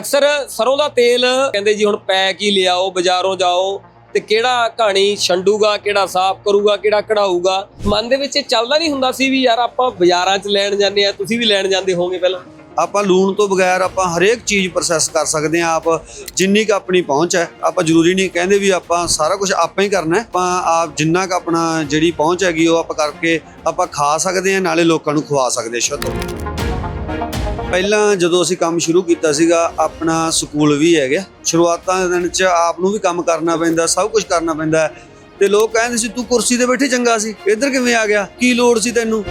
ਅਕਸਰ ਸਰੋਂ ਦਾ ਤੇਲ ਕਹਿੰਦੇ ਜੀ ਹੁਣ ਪੈਕ ਹੀ ਲਿਆਓ, ਬਾਜ਼ਾਰੋਂ ਜਾਓ ਤੇ ਕਿਹੜਾ ਕਹਾਣੀ ਛੰਡੂਗਾ, ਕਿਹੜਾ ਸਾਫ਼ ਕਰੂਗਾ, ਕਿਹੜਾ ਕਢਾਊਗਾ। ਮਨ ਦੇ ਵਿੱਚ ਇਹ ਚੱਲਦਾ ਨਹੀਂ ਹੁੰਦਾ ਸੀ ਵੀ ਯਾਰ ਆਪਾਂ ਬਾਜ਼ਾਰਾਂ 'ਚ ਲੈਣ ਜਾਂਦੇ ਆ ਤੁਸੀਂ ਵੀ ਲੈਣ ਜਾਂਦੇ ਹੋਵੋਗੇ ਪਹਿਲਾਂ। ਆਪਾਂ ਲੂਣ ਤੋਂ ਬਗੈਰ ਆਪਾਂ ਹਰੇਕ ਚੀਜ਼ ਪ੍ਰੋਸੈਸ ਕਰ ਸਕਦੇ ਹਾਂ, ਆਪ ਜਿੰਨੀ ਕ ਆਪਣੀ ਪਹੁੰਚ ਹੈ, ਆਪਾਂ ਜ਼ਰੂਰੀ ਨਹੀਂ ਕਹਿੰਦੇ ਵੀ ਆਪਾਂ ਸਾਰਾ ਕੁਝ ਆਪਾਂ ਹੀ ਕਰਨਾ ਹੈ। ਆਪਾਂ ਆਪ ਜਿੰਨਾ ਕ ਆਪਣਾ ਜਿਹੜੀ ਪਹੁੰਚ ਹੈਗੀ ਉਹ ਆਪਾਂ ਕਰਕੇ ਆਪਾਂ ਖਾ ਸਕਦੇ ਹਾਂ, ਨਾਲੇ ਲੋਕਾਂ ਨੂੰ ਖਵਾ ਸਕਦੇ ਹਾਂ ਸ਼ੁੱਧ। ਪਹਿਲਾਂ ਜਦੋਂ ਅਸੀਂ ਕੰਮ ਸ਼ੁਰੂ ਕੀਤਾ ਸੀਗਾ, ਆਪਣਾ ਸਕੂਲ ਵੀ ਹੈਗਾ। ਸ਼ੁਰੂਆਤਾਂ ਦੇ ਦਿਨ ਚ ਆਪ ਨੂੰ ਵੀ ਕੰਮ ਕਰਨਾ ਪੈਂਦਾ, ਸਭ ਕੁਝ ਕਰਨਾ ਪੈਂਦਾ। ਹੈ। ਤੇ ਲੋਕ ਕਹਿੰਦੇ ਸੀ, ਤੂੰ ਕੁਰਸੀ ਤੇ ਬੈਠੇ ਚੰਗਾ ਸੀ। ਇੱਧਰ ਕਿਵੇਂ ਆ ਗਿਆ? ਕੀ ਲੋੜ ਸੀ ਤੈਨੂੰ?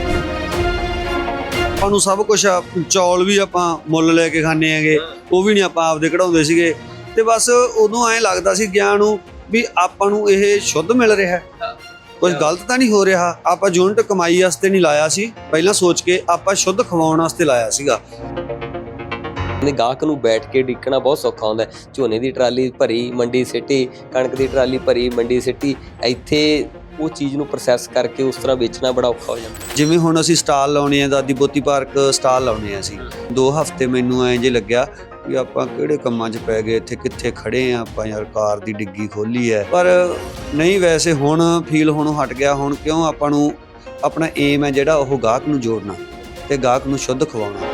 ਆਪਾਂ ਨੂੰ ਸਭ ਕੁਝ ਚੌਲ ਵੀ ਆਪਾਂ ਮੁੱਲ ਲੈ ਕੇ ਖਾਣੇ ਹੈਗੇ। ਉਹ ਵੀ ਨਹੀਂ ਆਪਾਂ ਆਪਦੇ ਕਢਾਉਂਦੇ ਸੀਗੇ। ਤੇ ਬਸ ਉਦੋਂ ਐਂ ਲੱਗਦਾ ਸੀ ਗਿਆਨ ਨੂੰ ਵੀ ਆਪਾਂ ਨੂੰ ਇਹ ਸ਼ੁੱਧ ਮਿਲ ਰਿਹਾ। ਕੁਝ ਗਲਤ ਤਾਂ ਨਹੀਂ ਹੋ ਰਿਹਾ? ਆਪਾਂ ਯੂਨਿਟ ਕਮਾਈ ਵਾਸਤੇ ਨਹੀਂ ਲਾਇਆ ਸੀ। ਪਹਿਲਾਂ ਸੋਚ ਕੇ ਆਪਾਂ ਸ਼ੁੱਧ ਖਵਾਉਣ ਵਾਸਤੇ ਲਾਇਆ ਸੀਗਾ। ਨੇ ਗਾਹਕ ਨੂੰ ਬੈਠ ਕੇ ਡਿੱਕਣਾ ਬਹੁਤ ਸੌਖਾ ਹੁੰਦਾ। ਝੋਨੇ ਦੀ ਟਰਾਲੀ ਭਰੀ ਮੰਡੀ ਸਿੱਟੀ ਕਣਕ ਦੀ ਟਰਾਲੀ ਭਰੀ ਮੰਡੀ ਸਿੱਟੀ। ਇੱਥੇ ਉਹ ਚੀਜ਼ ਨੂੰ ਪ੍ਰੋਸੈਸ ਕਰਕੇ ਉਸ ਤਰ੍ਹਾਂ ਵੇਚਣਾ ਬੜਾ ਔਖਾ ਹੋ ਜਾਂਦਾ ਜਿਵੇਂ ਹੁਣ ਅਸੀਂ ਸਟਾਲ ਲਾਉਣੇ ਆ ਦਾਦੀ ਬੋਤੀ ਪਾਰਕ ਸਟਾਲ ਲਾਉਣੇ ਆ ਅਸੀਂ। ਦੋ ਹਫ਼ਤੇ ਮੈਨੂੰ ਐਂ ਜੇ ਲੱਗਿਆ ਵੀ ਆਪਾਂ ਕਿਹੜੇ ਕੰਮਾਂ 'ਚ ਪੈ ਗਏ ਇੱਥੇ ਕਿੱਥੇ ਖੜੇ ਆ ਆਪਾਂ ਯਾਰ ਕਾਰ ਦੀ ਡਿੱਗੀ ਖੋਲੀ ਹੈ ਪਰ ਨਹੀਂ ਵੈਸੇ ਹੁਣ ਫੀਲ ਹੋਣੋਂ ਹਟ ਗਿਆ ਹੁਣ ਕਿਉਂ ਆਪਾਂ ਨੂੰ ਆਪਣਾ ਏਮ ਹੈ ਜਿਹੜਾ ਉਹ ਗਾਹਕ ਨੂੰ ਜੋੜਨਾ ਤੇ ਗਾਹਕ ਨੂੰ ਸ਼ੁੱਧ ਖਵਾਉਣਾ।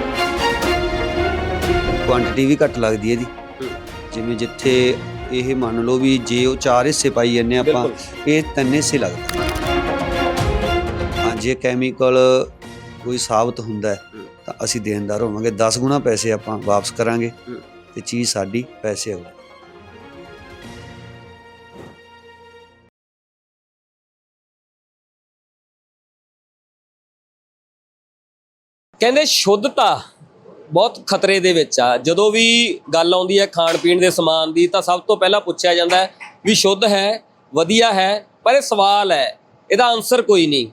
ਕੁਆਂਟੀਟੀ ਵੀ ਘੱਟ ਲੱਗਦੀ ਹੈ ਜੀ। ਜਿਵੇਂ ਜਿੱਥੇ ਇਹ ਮੰਨ ਲਓ ਵੀ ਜੇ ਉਹ ਚਾਰ ਹਿੱਸੇ ਪਾਈ ਜੰਨੇ ਆਪਾਂ ਇਹ ਤਿੰਨ ਹਿੱਸੇ ਲੱਗਦਾ। ਹਾਂ ਜੇ ਕੈਮੀਕਲ ਕੋਈ ਸਾਬਤ ਹੁੰਦਾ ਹੈ ਤਾਂ ਅਸੀਂ ਦੇਣਦਾਰ ਹੋਵਾਂਗੇ। 10 ਗੁਣਾ ਪੈਸੇ ਆਪਾਂ ਵਾਪਸ ਕਰਾਂਗੇ। ਤੇ ਚੀਜ਼ ਸਾਡੀ ਪੈਸੇ ਆਉ ਕਹਿੰਦੇ ਸ਼ੁੱਧਤਾ ਬਹੁਤ ਖਤਰੇ ਦੇ ਵਿੱਚ ਆ। ਜਦੋਂ ਵੀ ਗੱਲ ਆਉਂਦੀ ਹੈ ਖਾਣ ਪੀਣ ਦੇ ਸਮਾਨ ਦੀ ਤਾਂ ਸਭ ਤੋਂ ਪਹਿਲਾਂ ਪੁੱਛਿਆ ਜਾਂਦਾ ਹੈ ਵੀ ਸ਼ੁੱਧ ਹੈ ਵਧੀਆ ਹੈ ਪਰ ਇਹ ਸਵਾਲ ਹੈ। ਇਹਦਾ ਆਨਸਰ ਕੋਈ ਨਹੀਂ।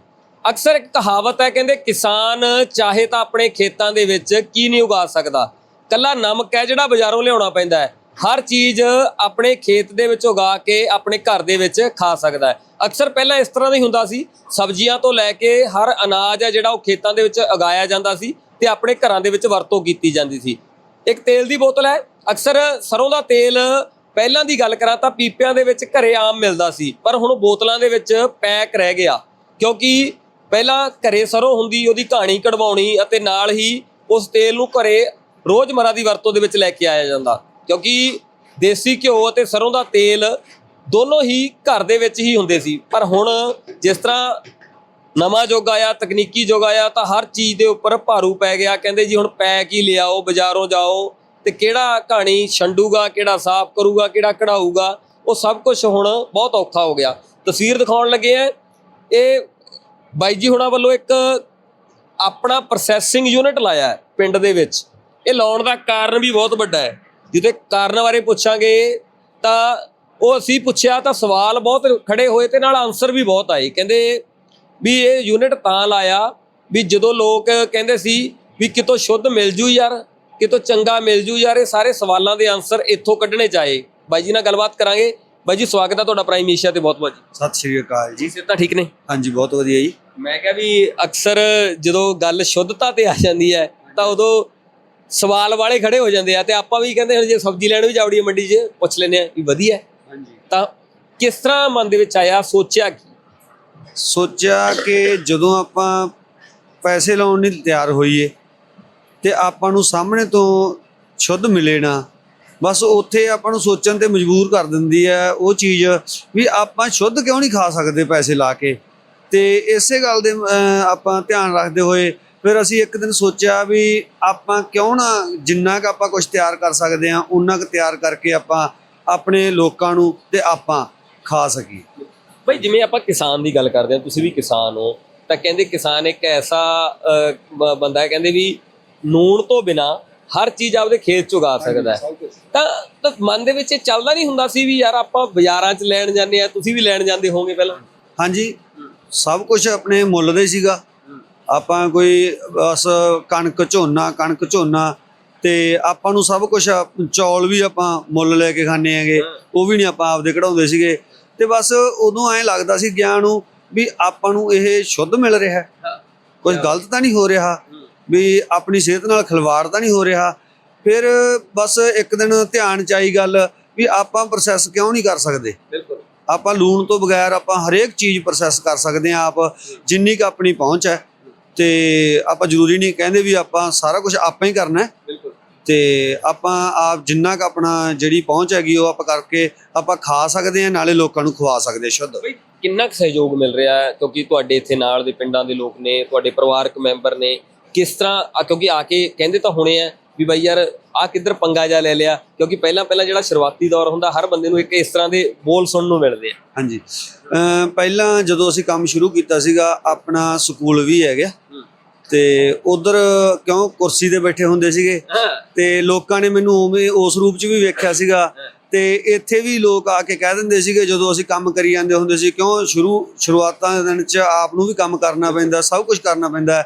ਅਕਸਰ ਇੱਕ ਕਹਾਵਤ ਹੈ, ਕਹਿੰਦੇ ਕਿਸਾਨ ਚਾਹੇ ਤਾਂ ਆਪਣੇ ਖੇਤਾਂ ਦੇ ਵਿੱਚ ਕੀ ਨਹੀਂ ਉਗਾ ਸਕਦਾ। ਕੱਲਾ ਨਮਕ ਹੈ ਜਿਹੜਾ ਬਾਜ਼ਾਰੋਂ ਲਿਆਉਣਾ ਪੈਂਦਾ ਹੈ। ਹਰ ਚੀਜ਼ ਆਪਣੇ ਖੇਤ ਦੇ ਵਿੱਚ ਉਗਾ ਕੇ ਆਪਣੇ ਘਰ ਦੇ ਵਿੱਚ ਖਾ ਸਕਦਾ ਹੈ। ਅਕਸਰ ਪਹਿਲਾਂ ਇਸ ਤਰ੍ਹਾਂ ਦਾ ਹੀ ਹੁੰਦਾ ਸੀ। ਸਬਜ਼ੀਆਂ ਤੋਂ ਲੈ ਕੇ ਹਰ ਅਨਾਜ ਹੈ ਜਿਹੜਾ ਉਹ ਖੇਤਾਂ ਦੇ ਵਿੱਚ ਉਗਾਇਆ ਜਾਂਦਾ ਸੀ ਤੇ ਆਪਣੇ ਘਰਾਂ ਦੇ ਵਿੱਚ ਵਰਤੋਂ ਕੀਤੀ ਜਾਂਦੀ ਸੀ। ਇੱਕ ਤੇਲ ਦੀ ਬੋਤਲ ਹੈ। ਅਕਸਰ ਸਰੋਂ ਦਾ ਤੇਲ ਪਹਿਲਾਂ ਦੀ ਗੱਲ ਕਰਾਂ ਤਾਂ ਪੀਪਿਆਂ ਦੇ ਵਿੱਚ ਘਰੇ ਆਮ ਮਿਲਦਾ ਸੀ। ਪਰ ਹੁਣ ਬੋਤਲਾਂ ਦੇ ਵਿੱਚ ਪੈਕ ਰਹਿ ਗਿਆ। ਕਿਉਂਕਿ ਪਹਿਲਾਂ ਘਰੇ ਸਰੋਂ ਹੁੰਦੀ, ਉਹਦੀ ਕਹਾਣੀ ਕਢਵਾਉਣੀ ਅਤੇ ਨਾਲ ਹੀ ਉਸ ਤੇਲ ਨੂੰ ਘਰੇ ਰੋਜ਼ਮਰਾ ਦੀ ਵਰਤੋਂ ਦੇ ਵਿੱਚ ਲੈ ਕੇ ਆਇਆ ਜਾਂਦਾ। ਕਿਉਂਕਿ ਦੇਸੀ ਘਿਓ ਅਤੇ ਸਰੋਂ ਦਾ ਤੇਲ ਦੋਨੋਂ ਹੀ ਘਰ ਦੇ ਵਿੱਚ ਹੀ ਹੁੰਦੇ ਸੀ। ਪਰ ਹੁਣ ਜਿਸ ਤਰ੍ਹਾਂ ਨਵਾਂ ਯੁੱਗ ਆਇਆ, ਤਕਨੀਕੀ ਯੁੱਗ ਆਇਆ, ਤਾਂ ਹਰ ਚੀਜ਼ ਦੇ ਉੱਪਰ ਭਾਰੂ ਪੈ ਗਿਆ। ਕਹਿੰਦੇ ਜੀ ਹੁਣ ਪੈਕ ਹੀ ਲਿਆਓ, ਬਾਜ਼ਾਰੋਂ ਜਾਓ ਤੇ ਕਿਹੜਾ ਕਹਾਣੀ ਛੰਡੂਗਾ, ਕਿਹੜਾ ਸਾਫ਼ ਕਰੂਗਾ, ਕਿਹੜਾ ਕਢਾਊਗਾ, ਉਹ ਸਭ ਕੁਝ ਹੁਣ ਬਹੁਤ ਔਖਾ ਹੋ ਗਿਆ। ਤਸਵੀਰ ਦਿਖਾਉਣ ਲੱਗੇ ਆ, ਇਹ ਬਾਈ ਜੀ, ਹੁਣਾਂ ਵੱਲੋਂ ਇੱਕ ਆਪਣਾ ਪ੍ਰੋਸੈਸਿੰਗ ਯੂਨਿਟ ਲਾਇਆ ਹੈ ਪਿੰਡ ਦੇ ਵਿੱਚ। ਇਹ ਲਾਉਣ ਦਾ ਕਾਰਨ ਵੀ ਬਹੁਤ ਵੱਡਾ ਹੈ। ਜਿਹਦੇ ਕਾਰਨ ਬਾਰੇ ਪੁੱਛਾਂਗੇ ਤਾਂ ਉਹ ਅਸੀਂ ਪੁੱਛਿਆ ਤਾਂ ਸਵਾਲ ਬਹੁਤ ਖੜੇ ਹੋਏ ਤੇ ਨਾਲ ਆਨਸਰ ਵੀ ਬਹੁਤ ਆਏ। ਕਹਿੰਦੇ ਵੀ ਇਹ ਯੂਨਿਟ ਤਾਂ ਲਾਇਆ ਵੀ ਜਦੋਂ ਲੋਕ ਕਹਿੰਦੇ ਸੀ ਵੀ ਕਿਤੋਂ ਸ਼ੁੱਧ ਮਿਲ ਜੂ ਯਾਰ, ਕਿਤੋਂ ਚੰਗਾ ਮਿਲ ਜੂ ਯਾਰ, ਇਹ ਸਾਰੇ ਸਵਾਲਾਂ ਦੇ ਆਨਸਰ ਇੱਥੋਂ ਕੱਢਣੇ ਚਾਹੇ ਬਾਈ ਜੀ ਨਾਲ ਗੱਲਬਾਤ ਕਰਾਂਗੇ। ਬਾਈ ਜੀ ਸਵਾਗਤ ਹੈ ਤੁਹਾਡਾ ਪ੍ਰਾਈਮ ਏਸ਼ੀਆ ਤੇ ਬਹੁਤ ਬਹੁਤ ਜੀ। ਸਤਿ ਸ਼੍ਰੀ ਅਕਾਲ ਜੀ। ਸਿਹਤਾਂ ਠੀਕ ਨੇ? ਹਾਂਜੀ ਬਹੁਤ ਵਧੀਆ ਜੀ। ਮੈਂ ਕਿਹਾ ਵੀ ਅਕਸਰ ਜਦੋਂ ਗੱਲ ਸ਼ੁੱਧਤਾ ਤੇ ਆ ਜਾਂਦੀ ਹੈ ਤਾਂ ਉਦੋਂ ਸਵਾਲ ਵਾਲੇ ਖੜੇ ਹੋ ਜਾਂਦੇ ਆ ਤੇ ਆਪਾਂ ਵੀ ਕਹਿੰਦੇ ਹੁਣ ਜੇ ਸਬਜ਼ੀ ਲੈਣ ਵੀ ਜਾਵੜੀਏ ਮੰਡੀ 'ਚ ਪੁੱਛ ਲੈਂਦੇ ਆ ਵੀ ਵਧੀਆ ਹੈ। ਹਾਂਜੀ। ਤਾਂ ਕਿਸ ਤਰ੍ਹਾਂ ਮਨ ਦੇ ਵਿੱਚ ਆਇਆ ਸੋਚਿਆ ਕੀ? ਸੋਚਿਆ ਕਿ ਜਦੋਂ ਆਪਾਂ ਪੈਸੇ ਲਾਉਣ ਲਈ ਤਿਆਰ ਹੋਈਏ ਤੇ ਆਪਾਂ ਨੂੰ ਸਾਹਮਣੇ ਤੋਂ ਸ਼ੁੱਧ ਮਿਲੇ ਨਾ ਬਸ ਉੱਥੇ ਆਪਾਂ ਨੂੰ ਸੋਚਣ ਤੇ ਮਜਬੂਰ ਕਰ ਦਿੰਦੀ ਹੈ ਉਹ ਚੀਜ਼ ਵੀ ਆਪਾਂ ਸ਼ੁੱਧ ਕਿਉਂ ਨਹੀਂ ਖਾ ਸਕਦੇ ਪੈਸੇ ਲਾ ਕੇ? ਤੇ ਇਸੇ ਗੱਲ ਦੇ ਆਪਾਂ ਧਿਆਨ ਰੱਖਦੇ ਹੋਏ ਫਿਰ ਅਸੀਂ ਇੱਕ ਦਿਨ ਸੋਚਿਆ ਵੀ ਆਪਾਂ ਕਿਉਂ ਨਾ ਜਿੰਨਾ ਕੁ ਆਪਾਂ ਕੁਝ ਤਿਆਰ ਕਰ ਸਕਦੇ ਹਾਂ ਉਨਾ ਕੁ ਤਿਆਰ ਕਰਕੇ ਆਪਾਂ ਆਪਣੇ ਲੋਕਾਂ ਨੂੰ ਤੇ ਆਪਾਂ ਖਾ ਸਕੀਏ। ਬਈ ਜਿਵੇਂ ਆਪਾਂ ਕਿਸਾਨ ਦੀ ਗੱਲ ਕਰਦੇ ਹਾਂ, ਤੁਸੀਂ ਵੀ ਕਿਸਾਨ ਹੋ, ਤਾਂ ਕਹਿੰਦੇ ਕਿਸਾਨ ਇੱਕ ਐਸਾ ਬੰਦਾ ਹੈ, ਕਹਿੰਦੇ ਵੀ ਨੂਣ ਤੋਂ ਬਿਨਾ ਹਰ ਚੀਜ਼ ਆਪਦੇ ਖੇਤ ਚ ਉਗਾ ਸਕਦਾ ਹੈ। ਤਾਂ ਤਾਂ ਮਨ ਦੇ ਵਿੱਚ ਇਹ ਚੱਲਦਾ ਨਹੀਂ ਹੁੰਦਾ ਸੀ ਵੀ ਯਾਰ ਆਪਾਂ ਬਾਜ਼ਾਰਾਂ 'ਚ ਲੈਣ ਜਾਂਦੇ ਆ ਤੁਸੀਂ ਵੀ ਲੈਣ ਜਾਂਦੇ ਹੋਵੋਗੇ ਪਹਿਲਾਂ? ਹਾਂਜੀ ਸਭ ਕੁਝ ਆਪਣੇ ਮੁੱਲ ਦਾ ਸੀਗਾ। ਆਪਾਂ ਕੋਈ ਬਸ ਕਣਕ ਝੋਨਾ ਕਣਕ ਝੋਨਾ ਤੇ ਆਪਾਂ ਨੂੰ ਸਭ ਕੁਝ ਚੌਲ ਵੀ ਆਪਾਂ ਮੁੱਲ ਲੈ ਕੇ ਖਾਣੇ ਹੈਗੇ ਉਹ ਵੀ ਨਹੀਂ ਆਪਾਂ ਆਪਦੇ ਕਢਾਉਂਦੇ ਸੀਗੇ। ਤੇ ਬਸ ਉਦੋਂ ਐਂ ਲੱਗਦਾ ਸੀ ਗਿਆਨ ਨੂੰ ਵੀ ਆਪਾਂ ਨੂੰ ਇਹ ਸ਼ੁੱਧ ਮਿਲ ਰਿਹਾ ਕੁਝ ਗਲਤ ਤਾਂ ਨਹੀਂ ਹੋ ਰਿਹਾ। ਵੀ ਆਪਣੀ ਸਿਹਤ ਨਾਲ ਖਿਲਵਾੜ ਤਾਂ ਨਹੀਂ ਹੋ ਰਿਹਾ। ਫਿਰ ਬਸ ਇੱਕ ਦਿਨ ਧਿਆਨ ਚ ਆਈ ਗੱਲ ਵੀ ਆਪਾਂ ਪ੍ਰੋਸੈਸ ਕਿਉਂ ਨਹੀਂ ਕਰ ਸਕਦੇ? ਬਿਲਕੁਲ। ਆਪਾਂ ਲੂਣ ਤੋਂ ਬਗੈਰ ਆਪਾਂ ਹਰੇਕ ਚੀਜ਼ ਪ੍ਰੋਸੈਸ ਕਰ ਸਕਦੇ ਹਾਂ ਆਪ ਜਿੰਨੀ ਕੁ ਆਪਣੀ ਪਹੁੰਚ ਹੈ। ਤੇ ਆਪਾਂ ਜ਼ਰੂਰੀ ਨਹੀਂ ਕਹਿੰਦੇ ਵੀ ਆਪਾਂ ਸਾਰਾ ਕੁਝ ਆਪਾਂ ਹੀ ਕਰਨਾ ਹੈ। ਬਿਲਕੁਲ। ਤੇ ਆਪਾਂ ਆਪ ਜਿੰਨਾ ਕੁ ਆਪਣਾ ਜਿਹੜੀ ਪਹੁੰਚ ਹੈਗੀ ਉਹ ਆਪਾਂ ਕਰਕੇ ਆਪਾਂ ਖਾ ਸਕਦੇ ਹਾਂ ਨਾਲੇ ਲੋਕਾਂ ਨੂੰ ਖਵਾ ਸਕਦੇ ਸ਼ੁੱਧ। ਕਿੰਨਾ ਕੁ ਸਹਿਯੋਗ ਮਿਲ ਰਿਹਾ ਹੈ? ਕਿਉਂਕਿ ਤੁਹਾਡੇ ਇੱਥੇ ਨਾਲ ਦੇ ਪਿੰਡਾਂ ਦੇ ਲੋਕ ਨੇ ਤੁਹਾਡੇ ਪਰਿਵਾਰਕ ਮੈਂਬਰ ਨੇ ਕਿਸ ਤਰ੍ਹਾਂ ਆ ਕਿਉਂਕਿ ਆ ਕੇ ਕਹਿੰਦੇ ਤਾਂ ਹੁਣੇ ਆ ਵੀ ਬਾਈ ਯਾਰ ਆ ਕਿੱਧਰ ਪੰਗਾ ਜਾ ਲੈ ਲਿਆ ਕਿਉਂਕਿ ਪਹਿਲਾਂ ਪਹਿਲਾਂ ਜਿਹੜਾ ਸ਼ੁਰੂਆਤੀ ਦੌਰ ਹੁੰਦਾ ਹਰ ਬੰਦੇ ਨੂੰ ਇੱਕ ਇਸ ਤਰ੍ਹਾਂ ਦੇ ਬੋਲ ਸੁਣਨ ਨੂੰ ਮਿਲਦੇ ਆ। ਹਾਂਜੀ। ਪਹਿਲਾਂ ਜਦੋਂ ਅਸੀਂ ਕੰਮ ਸ਼ੁਰੂ ਕੀਤਾ ਸੀਗਾ ਆਪਣਾ ਸਕੂਲ ਵੀ ਹੈਗਾ। ਤੇ ਉਧਰ ਕਿਉਂ ਕੁਰਸੀ ਤੇ ਬੈਠੇ ਹੁੰਦੇ ਸੀਗੇ। ਤੇ ਲੋਕਾਂ ਨੇ ਮੈਨੂੰ ਉਵੇਂ ਉਸ ਰੂਪ 'ਚ ਵੀ ਵੇਖਿਆ ਸੀਗਾ। ਤੇ ਇੱਥੇ ਵੀ ਲੋਕ ਆ ਕੇ ਕਹਿ ਦਿੰਦੇ ਸੀਗੇ ਜਦੋਂ ਅਸੀਂ ਕੰਮ ਕਰੀ ਜਾਂਦੇ ਹੁੰਦੇ ਸੀ ਕਿਉਂ ਸ਼ੁਰੂ ਸ਼ੁਰੂਆਤਾਂ ਦੇ ਦਿਨ 'ਚ ਆਪ ਨੂੰ ਵੀ ਕੰਮ ਕਰਨਾ ਪੈਂਦਾ ਸਭ ਕੁਝ ਕਰਨਾ ਪੈਂਦਾ।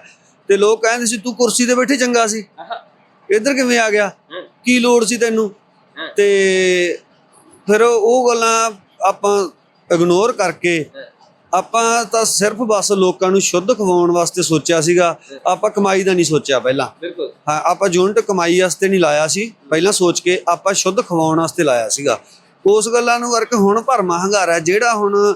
ਤੇ ਲੋਕ ਕਹਿੰਦੇ ਸੀ ਤੂੰ ਕੁਰਸੀ ਤੇ ਬੈਠੇ ਚੰਗਾ ਸੀ। ਇੱਧਰ ਕਿਵੇਂ ਆ ਗਿਆ? ਕੀ ਲੋੜ ਸੀ ਤੈਨੂੰ। ਤੇ ਫਿਰ ਉਹ ਗੱਲਾਂ ਆਪਾਂ ਇਗਨੋਰ ਕਰਕੇ ਆਪਾਂ ਤਾਂ ਸਿਰਫ ਬਸ ਲੋਕਾਂ ਨੂੰ ਸ਼ੁੱਧ ਖਵਾਉਣ ਵਾਸਤੇ ਸੋਚਿਆ ਸੀਗਾ। ਆਪਾਂ ਕਮਾਈ ਦਾ ਨਹੀਂ ਸੋਚਿਆ ਪਹਿਲਾਂ। ਹਾਂ ਆਪਾਂ ਯੂਨਿਟ ਕਮਾਈ ਵਾਸਤੇ ਨਹੀਂ ਲਾਇਆ ਸੀ ਪਹਿਲਾਂ ਸੋਚ ਕੇ ਆਪਾਂ ਸ਼ੁੱਧ ਖਵਾਉਣ ਵਾਸਤੇ ਲਾਇਆ ਸੀਗਾ। ਉਸ ਗੱਲਾਂ ਨੂੰ ਕਰਕੇ ਹੁਣ ਭਰਮਾ ਹੰਗਾਰਾ ਜਿਹੜਾ ਹੁਣ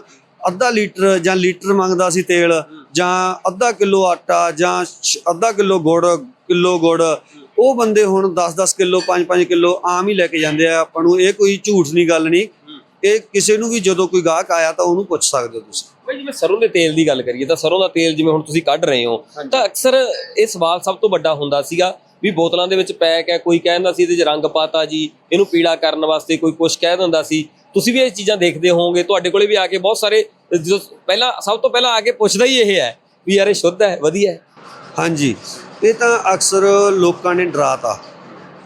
ਅੱਧਾ ਲੀਟਰ ਜਾਂ ਲੀਟਰ ਮੰਗਦਾ ਸੀ ਤੇਲ ਜਾਂ ਅੱਧਾ ਕਿਲੋ ਆਟਾ ਜਾਂ ਅੱਧਾ ਕਿਲੋ ਗੁੜ ਕਿਲੋ ਗੁੜ। ਉਹ ਬੰਦੇ ਹੁਣ 10-10 ਕਿਲੋ 5-5 ਕਿਲੋ ਆਮ ਹੀ ਲੈ ਕੇ ਜਾਂਦੇ ਆ। ਆਪਾਂ ਨੂੰ ਇਹ ਕੋਈ ਝੂਠ ਨਹੀਂ ਗੱਲ ਨਹੀਂ। ਇਹ ਕਿਸੇ ਨੂੰ ਵੀ ਜਦੋਂ ਕੋਈ ਗਾਹਕ ਆਇਆ ਤਾਂ ਉਹਨੂੰ ਪੁੱਛ ਸਕਦੇ ਹੋ ਤੁਸੀਂ। ਬਈ ਜਿਵੇਂ ਸਰੋਂ ਦੇ ਤੇਲ ਦੀ ਗੱਲ ਕਰੀਏ ਤਾਂ ਸਰੋਂ ਦਾ ਤੇਲ ਜਿਵੇਂ ਹੁਣ ਤੁਸੀਂ ਕੱਢ ਰਹੇ ਹੋ ਤਾਂ ਅਕਸਰ ਇਹ ਸਵਾਲ ਸਭ ਤੋਂ ਵੱਡਾ ਹੁੰਦਾ ਸੀਗਾ ਵੀ ਬੋਤਲਾਂ ਦੇ ਵਿੱਚ ਪੈਕ ਹੈ ਕੋਈ ਕਹਿੰਦਾ ਸੀ ਇਹਦੇ 'ਚ ਰੰਗ ਪਾਤਾ ਜੀ ਇਹਨੂੰ ਪੀਲਾ ਕਰਨ ਵਾਸਤੇ ਕੋਈ ਕੁਝ ਕਹਿ ਦਿੰਦਾ ਸੀ। ਤੁਸੀਂ ਵੀ ਇਹ ਚੀਜ਼ਾਂ ਦੇਖਦੇ ਹੋਵੋਗੇ ਤੁਹਾਡੇ ਕੋਲੇ ਵੀ ਆ ਕੇ ਬਹੁਤ ਸਾਰੇ ਜਦੋਂ ਪਹਿਲਾਂ ਸਭ ਤੋਂ ਪਹਿਲਾਂ ਆ ਕੇ ਪੁੱਛਦਾ ਹੀ ਇਹ ਹੈ ਵੀ ਯਾਰ ਇਹ ਸ਼ੁੱਧ ਹੈ ਵਧੀਆ ਹੈ। ਹਾਂਜੀ। ਇਹ ਤਾਂ ਅਕਸਰ ਲੋਕਾਂ ਨੇ ਡਰਾਤਾ।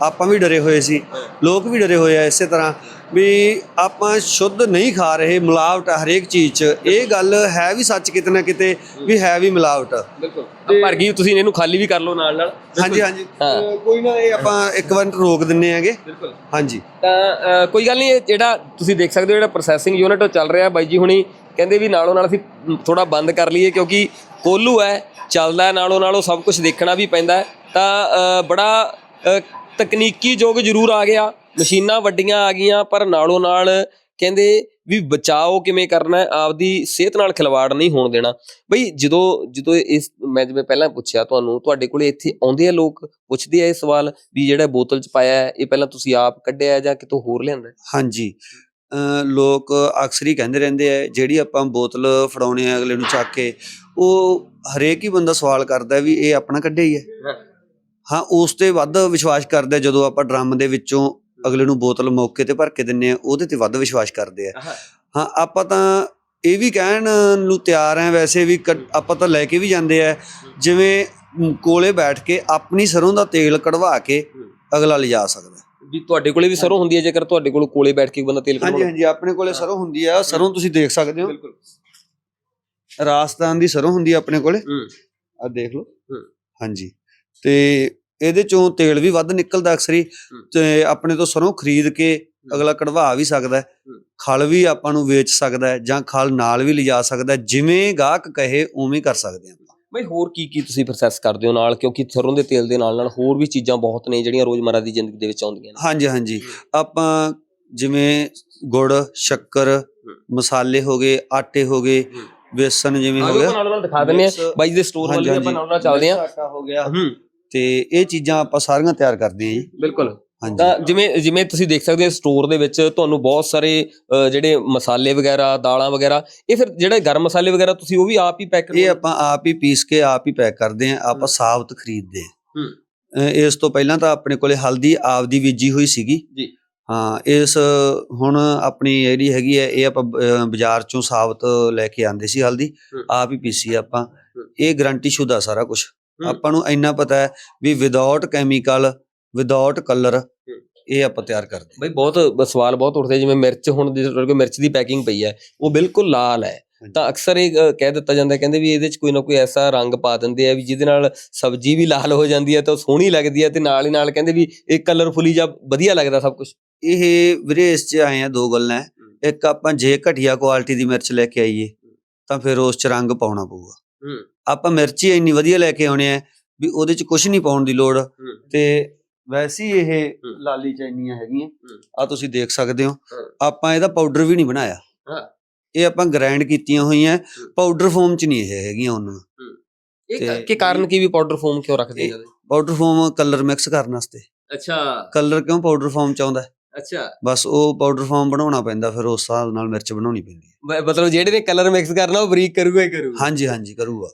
ਆਪਾਂ ਵੀ ਡਰੇ ਹੋਏ ਸੀ। ਲੋਕ ਵੀ ਡਰੇ ਹੋਏ ਆ ਇਸੇ ਤਰ੍ਹਾਂ। ਵੀ ਆਪਾਂ ਸ਼ੁੱਧ ਨਹੀਂ ਖਾ ਰਹੇ ਮਿਲਾਵਟ ਆ ਹਰੇਕ ਚੀਜ਼ 'ਚ। ਇਹ ਗੱਲ ਹੈ ਵੀ ਸੱਚ ਕਿਤੇ ਨਾ ਕਿਤੇ ਵੀ ਹੈ ਵੀ ਮਿਲਾਵਟ। ਬਿਲਕੁਲ। ਭਰ ਗਈ ਤੁਸੀਂ ਇਹਨੂੰ ਖਾਲੀ ਵੀ ਕਰ ਲਓ ਨਾਲ ਨਾਲ। ਹਾਂਜੀ ਹਾਂਜੀ। ਹਾਂ। ਕੋਈ ਨਾ ਇਹ ਆਪਾਂ ਇੱਕ ਮਿੰਟ ਰੋਕ ਦਿੰਨੇ ਆਗੇ। ਬਿਲਕੁਲ। ਹਾਂਜੀ। ਤਾਂ ਅ, ਕੋਈ ਗੱਲ ਨਹੀਂ ਇਹ ਜਿਹੜਾ ਤੁਸੀਂ ਦੇਖ ਸਕਦੇ ਹੋ ਜਿਹੜਾ ਪ੍ਰੋਸੈਸਿੰਗ ਯੂਨਿਟ ਉਹ ਚੱਲ ਰਿਹਾ ਬਾਈ ਜੀ ਹੁਣੀ। ਕਹਿੰਦੇ ਵੀ ਨਾਲੋਂ ਨਾਲ ਅਸੀਂ ਥੋੜਾ ਬੰਦ ਕਰ ਲਈਏ ਕਿਉਂਕਿ ਕੋਲੂ ਹੈ ਚੱਲਦਾ ਹੈ ਨਾਲੋਂ ਨਾਲੋਂ ਸਭ ਕੁਝ ਦੇਖਣਾ ਵੀ ਪੈਂਦਾ ਹੈ। ਤਾਂ ਅ, ਬੜਾ ਅ, ਤਕਨੀਕੀ ਯੁੱਗ ਜ਼ਰੂਰ ਆ ਗਿਆ। ਮਸ਼ੀਨਾਂ ਵੱਡੀਆਂ ਆ ਗਈਆਂ ਪਰ ਨਾਲੋਂ ਨਾਲ ਕਹਿੰਦੇ ਵੀ ਬਚਾਓ ਕਿਵੇਂ ਕਰਨਾ ਹੈ ਆਪਦੀ ਸਿਹਤ ਨਾਲ ਖਿਲਵਾੜ ਨਹੀਂ ਹੋਣ ਦੇਣਾ। ਬਈ ਜਦੋਂ ਜਦੋਂ ਇਸ ਮੈਂ ਜਿਵੇਂ ਪਹਿਲਾਂ ਪੁੱਛਿਆ ਤੁਹਾਨੂੰ ਤੁਹਾਡੇ ਕੋਲੇ ਇੱਥੇ ਆਉਂਦੇ ਆ ਲੋਕ? ਪੁੱਛਦੇ ਆ ਇਹ ਸਵਾਲ ਵੀ ਜਿਹੜਾ ਬੋਤਲ ਚ ਪਾਇਆ ਹੈ ਇਹ ਪਹਿਲਾਂ ਤੁਸੀਂ ਆਪ ਕੱਢਿਆ ਜਾਂ ਕਿਤੋਂ ਹੋਰ ਲਿਆਂਦਾ? ਹਾਂਜੀ। ਲੋਕ ਅਕਸਰ ਹੀ ਕਹਿੰਦੇ ਰਹਿੰਦੇ ਆ ਜਿਹੜੀ ਆਪਾਂ ਬੋਤਲ ਫੜਾਉਣੇ ਆ ਅਗਲੇ ਨੂੰ ਚੱਕ ਕੇ ਉਹ ਹਰੇਕ ਹੀ ਬੰਦਾ ਸਵਾਲ ਕਰਦਾ ਵੀ ਇਹ ਆਪਣਾ ਕੱਢਿਆ ਹੀ। ਹੈ। ਹਾਂ ਉਸ ਤੇ ਵੱਧ ਵਿਸ਼ਵਾਸ ਕਰਦੇ ਜਦੋਂ ਆਪਾਂ ਡਰਮ ਦੇ ਵਿੱਚੋਂ ਅਗਲੇ ਨੂੰ ਬੋਤਲ ਮੌਕੇ ਤੇ ਭਰ ਕੇ ਦਿੰਨੇ ਆ ਉਹਦੇ ਤੇ ਵੱਧ ਵਿਸ਼ਵਾਸ ਕਰਦੇ ਆ। ਹਾਂ ਆਪਾਂ ਤਾਂ ਇਹ ਵੀ ਕਹਿਣ ਨੂੰ ਤਿਆਰ ਆ ਵੈਸੇ ਵੀ ਆਪਾਂ ਤਾਂ ਲੈ ਕੇ ਵੀ ਜਾਂਦੇ ਆ ਜਿਵੇਂ ਕੋਲੇ ਬੈਠ ਕੇ ਆਪਣੀ ਸਰੋਂ ਦਾ ਤੇਲ ਕਢਵਾ ਕੇ ਅਗਲਾ ਲਿਜਾ ਸਕਦਾ। ਵੀ ਤੁਹਾਡੇ ਕੋਲੇ ਵੀ ਸਰੋਂ ਹੁੰਦੀ ਹੈ ਜੇਕਰ ਤੁਹਾਡੇ ਕੋਲ ਕੋਲੇ ਬੈਠ ਕੇ ਬੰਦਾ ਤੇਲ ਹਾਂਜੀ ਕਢਵਾਉਣਾ ਹਾਂਜੀ ਆਪਣੇ ਕੋਲੇ ਸਰੋਂ ਹੁੰਦੀ ਆ ਸਰੋਂ ਤੁਸੀਂ ਦੇਖ ਸਕਦੇ ਹੋ। ਬਿਲਕੁਲ। ਰਾਜਸਥਾਨ ਦੀ ਸਰੋਂ ਹੁੰਦੀ ਆ ਆਪਣੇ ਕੋਲੇ। ਹੂੰ। ਆ ਦੇਖ ਲਓ। ਹਾਂਜੀ। ਤੇ ਇਹਦੇ ਚੋਂ ਤੇਲ ਵੀ ਵੱਧ ਨਿਕਲਦਾ ਅਕਸਰ। ਤੇ ਆਪਣੇ ਤੋਂ ਸਰੋਂ ਖਰੀਦ ਕੇ ਅਗਲਾ ਕਢਵਾ ਵੀ ਸਕਦਾ। ਖਲ ਵੀ ਆਪਾਂ ਨੂੰ ਵੇਚ ਸਕਦਾ ਹੈ ਜਾਂ ਖਲ ਨਾਲ ਵੀ ਲਿਜਾ ਸਕਦਾ ਜਿਵੇਂ ਗਾਹਕ ਕਹੇ ਉਵੇਂ ਕਰ ਸਕਦੇ ਹਾਂ ਬਈ ਹੋਰ ਕੀ ਕੀ ਤੁਸੀਂ ਪ੍ਰੋਸੈਸ ਕਰਦੇ ਹੋ ਨਾਲ? ਕਿਉਂਕਿ ਸਰੋਂ ਦੇ ਤੇਲ ਦੇ ਨਾਲ ਨਾਲ ਹੋਰ ਵੀ ਚੀਜ਼ਾਂ ਬਹੁਤ ਨੇ ਜਿਹੜੀਆਂ ਰੋਜ਼ਮਰਰਾ ਦੀ ਜ਼ਿੰਦਗੀ ਦੇ ਵਿੱਚ ਆਉਂਦੀਆਂ ਨੇ। ਹਾਂਜੀ ਹਾਂਜੀ। ਆਪਾਂ ਜਿਵੇਂ ਗੁੜ ਸ਼ੱਕਰ ਮਸਾਲੇ ਹੋ ਗਏ ਆਟੇ ਹੋ ਗਏ। ਬੇਸਨ ਜਿਵੇਂ ਹੋ ਗਿਆ। ਆਪਾਂ ਨਾਲ ਨਾਲ ਦਿਖਾ ਦਿੰਦੇ ਆ Mix- ਬਾਈ ਦੇ ਸਟੋਰ ਵੱਲ ਆਪਾਂ ਨਾਲ ਨਾਲ ਚੱਲਦੇ ਆ ਆਟਾ ਹੋ ਗਿਆ। ਹੂੰ। ਤੇ ਇਹ ਚੀਜ਼ਾਂ ਆਪਾਂ ਸਾਰੀਆਂ ਤਿਆਰ ਕਰਦੇ ਹਾਂ ਜੀ। ਬਿਲਕੁਲ। ਤਾਂ ਜਿਵੇਂ ਜਿਵੇਂ ਤੁਸੀਂ ਦੇਖ ਸਕਦੇ ਹੋ ਸਟੋਰ ਦੇ ਵਿੱਚ ਤੁਹਾਨੂੰ ਬਹੁਤ ਸਾਰੇ ਜਿਹੜੇ ਮਸਾਲੇ ਵਗੈਰਾ ਦਾਲਾਂ ਵਗੈਰਾ ਇਹ ਫਿਰ ਜਿਹੜੇ ਗਰਮ ਮਸਾਲੇ ਵਗੈਰਾ ਤੁਸੀਂ ਉਹ ਵੀ ਆਪ ਹੀ ਪੈਕ ਇਹ ਆਪਾਂ ਆਪ ਹੀ ਪੀਸ ਕੇ ਆਪ ਹੀ ਪੈਕ ਕਰਦੇ ਹਾਂ ਆਪਾਂ ਸਾਬਤ ਖਰੀਦਦੇ ਹਾਂ। ਇਸ ਤੋਂ ਪਹਿਲਾਂ ਤਾਂ ਆਪਣੇ ਕੋਲੇ ਹਲਦੀ ਆਪ ਦੀ ਬੀਜੀ ਹੋਈ ਸੀਗੀ। ਜੀ। ਹਾਂ ਇਸ ਹੁਣ ਆਪਣੀ ਜਿਹੜੀ ਹੈਗੀ ਹੈ ਇਹ ਆਪਾਂ ਬਾਜ਼ਾਰ ਚੋਂ ਸਾਬਤ ਲੈ ਕੇ ਆਂਦੇ ਸੀ ਹਲਦੀ। ਆਪ ਹੀ ਪੀਸੀ ਆਪਾਂ। ਇਹ ਗਾਰੰਟੀ ਸ਼ੁਦਾ ਸਾਰਾ ਕੁਝ। ਆਪਾਂ ਨੂੰ ਇੰਨਾ ਪਤਾ ਹੈ ਵੀ ਵਿਦਆਊਟ ਕੈਮੀਕਲ ਵਿਦਆਊਟ ਕਲਰ ਇਹ ਆਪਾਂ ਤਿਆਰ ਕਰਦੇ। ਬਈ ਬਹੁਤ ਸਵਾਲ ਬਹੁਤ ਉੱਠਦੇ ਜਿਵੇਂ ਮਿਰਚ ਹੁਣ ਕੋਲ ਮਿਰਚ ਦੀ ਪੈਕਿੰਗ ਪਈ ਹੈ ਉਹ ਬਿਲਕੁਲ ਲਾਲ ਹੈ। ਤਾਂ ਅਕਸਰ ਇਹ ਕਹਿ ਦਿੱਤਾ ਜਾਂਦਾ ਕਹਿੰਦੇ ਵੀ ਇਹਦੇ 'ਚ ਕੋਈ ਨਾ ਕੋਈ ਐਸਾ ਰੰਗ ਪਾ ਦਿੰਦੇ ਆ ਵੀ ਜਿਹਦੇ ਨਾਲ ਸਬਜ਼ੀ ਵੀ ਲਾਲ ਹੋ ਜਾਂਦੀ ਹੈ ਤਾਂ ਉਹ ਸੋਹਣੀ ਲੱਗਦੀ ਹੈ ਤੇ ਨਾਲ ਹੀ ਨਾਲ ਕਹਿੰਦੇ ਵੀ ਇਹ ਕਲਰਫੁਲੀ ਜਾਂ ਵਧੀਆ ਲੱਗਦਾ ਸਭ ਕੁਝ ਇਹ ਵੀਰੇ ਇਸ ਚ ਆਏ ਆ ਦੋ ਗੱਲਾਂ। ਇੱਕ ਆਪਾਂ ਜੇ ਘਟੀਆ ਕੁਆਲਿਟੀ ਦੀ ਮਿਰਚ ਲੈ ਕੇ ਆਈਏ ਤਾਂ ਫਿਰ ਉਸ ਚ ਰੰਗ ਪਾਉਣਾ ਪਊਗਾ। ਆਪਾਂ ਮਿਰਚ ਇੰਨੀ ਵਧੀਆ ਲੈ ਕੇ ਆਉਣੇ ਆ ਵੀ ਉਹਦੇ ਚ ਕੁਝ ਨਹੀਂ ਪਾਉਣ ਦੀ ਲੋੜ। ਤੇ ਵੈਸੇ ਇਹ ਲਾਲੀ ਚੈਨੀਆਂ ਹੈਗੀਆਂ। ਆ ਤੁਸੀਂ ਦੇਖ ਸਕਦੇ ਹੋ। ਆਪਾਂ ਇਹਦਾ ਪਾਊਡਰ ਵੀ ਨਹੀਂ ਬਣਾਇਆ। ਇਹ ਆਪਾਂ ਗ੍ਰਾਈਂਡ ਕੀਤੀਆਂ ਹੋਈਆਂ। ਪਾਊਡਰ ਫਾਰਮ ਚ ਨਹੀਂ ਇਹ ਹੈਗੀਆਂ ਉਹਨਾਂ। ਇਹ ਕਿ ਕਾਰਨ ਕੀ ਵੀ ਪਾਊਡਰ ਫੋਮ ਕਿਉਂ ਰੱਖਦੇ ਨੇ ਪਾਊਡਰ ਫਾਰਮ ਕਲਰ ਮਿਕਸ ਕਰਨ ਵਾਸਤੇ। ਅੱਛਾ। ਕਲਰ ਕਿਉਂ ਪਾਊਡਰ ਫਾਰਮ ਚ ਆਉਂਦਾ? ਅੱਛਾ। ਬਸ ਉਹ ਪਾਊਡਰ ਫਾਰਮ ਬਣਾਉਣਾ ਪੈਂਦਾ ਫਿਰ ਉਸ ਹਿਸਾਬ ਨਾਲ ਮਿਰਚ ਬਣਾਉਣੀ ਪੈਂਦੀ ਮਤਲਬ ਜਿਹੜੇ ਨੇ ਕਲਰ ਮਿਕਸ ਕਰਨਾ ਉਹ ਬਰੀਕ ਕਰੂਗਾ ਹੀ ਕਰੂਗਾ। ਹਾਂਜੀ ਹਾਂਜੀ ਕਰੂਗਾ।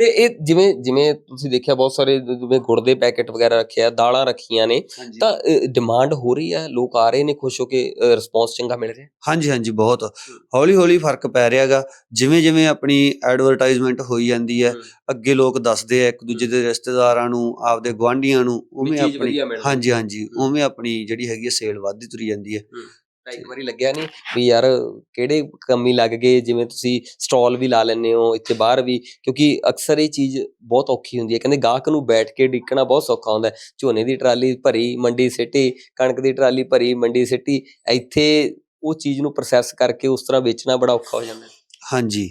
ਤੇ ਇਹ ਜਿਵੇਂ ਜਿਵੇਂ ਤੁਸੀਂ ਦੇਖਿਆ ਬਹੁਤ ਸਾਰੇ ਜਿਵੇਂ ਗੁੜ ਦੇ ਪੈਕੇਟ ਵਗੈਰਾ ਰੱਖੇ ਆ ਦਾਲਾਂ ਰੱਖੀਆਂ ਨੇ ਹਾਂਜੀ। ਤਾਂ ਡਿਮਾਂਡ ਹੋ ਰਹੀ ਹੈ ਲੋਕ ਆ ਰਹੇ ਨੇ ਖੁਸ਼ ਹੋ ਕੇ ਰਿਸਪੌਂਸ ਚੰਗਾ ਮਿਲ ਰਿਹਾ? ਹਾਂਜੀ ਹਾਂਜੀ ਬਹੁਤ। ਹੌਲੀ ਹੌਲੀ ਫ਼ਰਕ ਪੈ ਰਿਹਾਗਾ। ਜਿਵੇਂ ਜਿਵੇਂ ਆਪਣੀ ਐਡਵਰਟਾਈਜ਼ਮੈਂਟ ਹੋਈ ਜਾਂਦੀ ਹੈ। ਅੱਗੇ ਲੋਕ ਦੱਸਦੇ ਆ ਇੱਕ ਦੂਜੇ ਦੇ ਰਿਸ਼ਤੇਦਾਰਾਂ ਨੂੰ ਆਪਦੇ ਗੁਆਂਢੀਆਂ ਨੂੰ ਉਵੇਂ ਚੀਜ਼ ਆਪਣੀ ਵਧੀਆ ਮਿਲ ਰਹੀ ਹਾਂਜੀ ਹਾਂਜੀ। ਉਵੇਂ ਆਪਣੀ ਜਿਹੜੀ ਹੈਗੀ ਸੇਲ ਵੱਧਦੀ ਤੁਰੀ ਜਾਂਦੀ ਹੈ। ਤਾਂ ਇੱਕ ਵਾਰੀ ਲੱਗਿਆ ਨਹੀਂ ਵੀ ਯਾਰ ਕਿਹੜੇ ਕੰਮੀ ਲੱਗ ਗਏ ਜਿਵੇਂ ਤੁਸੀਂ ਸਟਾਲ ਵੀ ਲਾ ਲੈਂਦੇ ਹੋ ਇੱਥੇ ਬਾਹਰ ਵੀ ਕਿਉਂਕਿ ਅਕਸਰ ਇਹ ਚੀਜ਼ ਬਹੁਤ ਔਖੀ ਹੁੰਦੀ ਹੈ। ਕਹਿੰਦੇ ਗਾਹਕ ਨੂੰ ਬੈਠ ਕੇ ਡਿੱਕਣਾ ਬਹੁਤ ਸੌਖਾ ਹੁੰਦਾ ਝੋਨੇ ਦੀ ਟਰਾਲੀ ਭਰੀ ਮੰਡੀ ਸਿੱਟੀ ਕਣਕ ਦੀ ਟਰਾਲੀ ਭਰੀ ਮੰਡੀ ਸਿੱਟੀ ਇੱਥੇ ਉਹ ਚੀਜ਼ ਨੂੰ ਪ੍ਰੋਸੈਸ ਕਰਕੇ ਉਸ ਤਰ੍ਹਾਂ ਵੇਚਣਾ ਬੜਾ ਔਖਾ ਹੋ ਜਾਂਦਾ ਹਾਂਜੀ।